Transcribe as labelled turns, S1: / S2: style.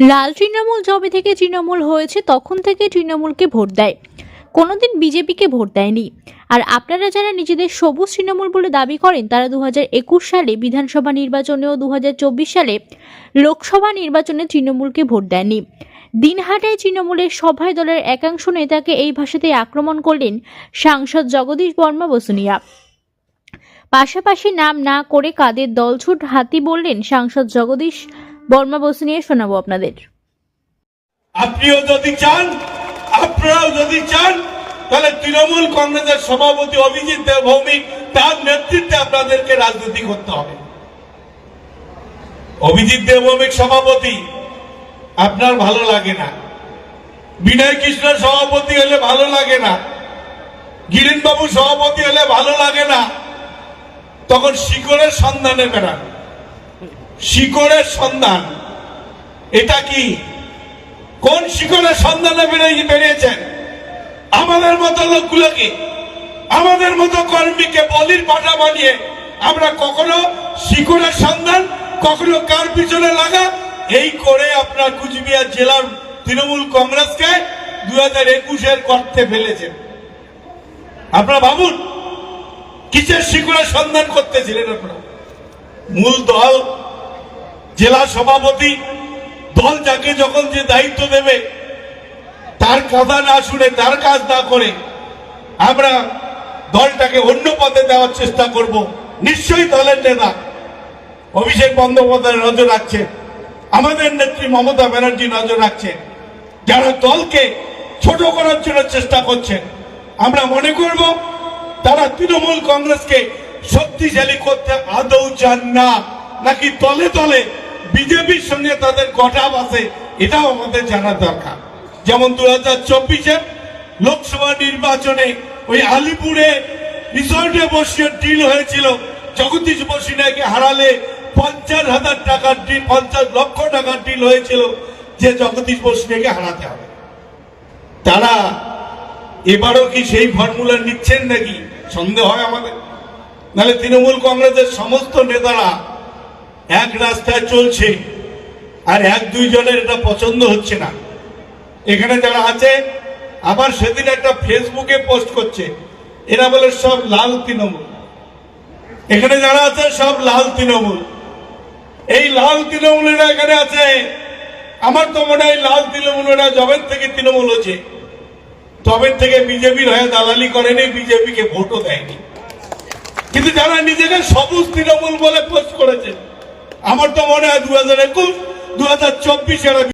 S1: লাল তৃণমূল যবে থেকে তৃণমূল হয়েছে, তখন থেকে তৃণমূলকে ভোট দেয়। কোনোদিন বিজেপিকে ভোট দেয়নি। আর আপনারা যারা নিজেদের সবুজ তৃণমূল বলে দাবি করেন, তারা দু সালে বিধানসভা নির্বাচনে ও দুহাজার চব্বিশ সালে লোকসভা নির্বাচনে তৃণমূলকে ভোট দেননি। দিনহাটায় তৃণমূলের সভায় দলের একাংশ নেতাকে এই ভাষাতে আক্রমণ করলেন সাংসদ জগদীশ বর্মা বসুনিয়া। পাশাপাশি নাম না করে কাদের দলছুট হাতি বললেন সাংসদ জগদীশ বর্মা বসুনিয়া শোনাবো আপনাদের।
S2: আপনিও যদি চান, আপনারাও যদি চান, তাহলে তৃণমূল কংগ্রেসের সভাপতি অভিজিৎ দেব ভৌমিক তার নেতৃত্বে আপনাদেরকে রাজনীতি করতে হবে। অভিজিৎ দেব ভৌমিক সভাপতি আপনার ভালো লাগে না। বিনয় কৃষ্ণ সভাপতি হলে ভালো লাগে না। গিরিন বাবু সভাপতি হলে ভালো লাগে না। তখন শিকড়ের সন্ধানে বেড়ান। শিকড়ের সন্ধান। এটা কি? কোন শিকড়ের সন্ধানে বেরিয়ে বেরিয়েছেন? আমাদের মতো লোকগুলোকে, আমাদের মতো কর্মীকে বলির পাঠা বানিয়ে আমরা কখনো শিকড়ের সন্ধান, কখনো কার পিছনে লাগা? এই করে আপনার কুচবিহার জেলার তৃণমূল কংগ্রেসকে দু হাজার একুশের করতে ফেলেছেন। আপনারা ভাবুন, কিসের শিকড়ের সন্ধান করতেছিলেন আপনারা? মূল দল জেলা সভাপতি দল যাকে যখন যে দায়িত্ব দেবে, তার কথা না শুনে, তার কাজ না করে, আমরা দলটাকে অন্য পথে দেওয়ার চেষ্টা করব। নিশ্চয়ই দলের নেতা অভিষেক বন্দ্যোপাধ্যায় নজর রাখছে, আমাদের নেত্রী মমতা ব্যানার্জি নজর রাখছে, যারা দলকে ছোট করার জন্য চেষ্টা করছে। আমরা মনে করব, তারা তৃণমূল কংগ্রেসকে শক্তিশালী করতে আদৌ চান না, নাকি তলে তলে বিজেপির সঙ্গে তাদের গঠাব আছে, এটাও আমাদের জানা দরকার। যেমন দু হাজার চব্বিশে লোকসভা নির্বাচনে ওই আলিপুরে রিসর্টে বসিয়ে ডিল হয়েছিল। জগদীশ বসিনাকে হারালে পঞ্চাশ হাজার টাকার ডিল পঞ্চাশ লক্ষ টাকার ডিল হয়েছিল যে জগদীশ বসু নাকি হারাতে হবে। তারা এবারও কি সেই ফর্মুলা নিচ্ছেন নাকি? সন্দেহ হয় আমাদের। নাহলে তৃণমূল কংগ্রেসের সমস্ত নেতারা এক রাস্তায় চলছে, আর এক দুইজনের এটা পছন্দ হচ্ছে না। এখানে যারা আছে, আবার সেদিন একটা ফেসবুকে পোস্ট করছে, এরা বলে সব লাল তৃণমূল। এখানে যারা আছে, সব লাল তৃণমূল। এই লাল তৃণমূলেরা এখানে আছে। আমার তো মনে হয় লাল তৃণমূলেরা জবের থেকে তৃণমূল হচ্ছে। তবে থেকে বিজেপির হয়ে দালালি করেনি, বিজেপিকে ভোটও দেয়নি। কিন্তু যারা নিজেকে সবুজ তৃণমূল বলে পোস্ট করেছে আমার তো মনে হয় দু হাজার একুশ দু হাজার চব্বিশ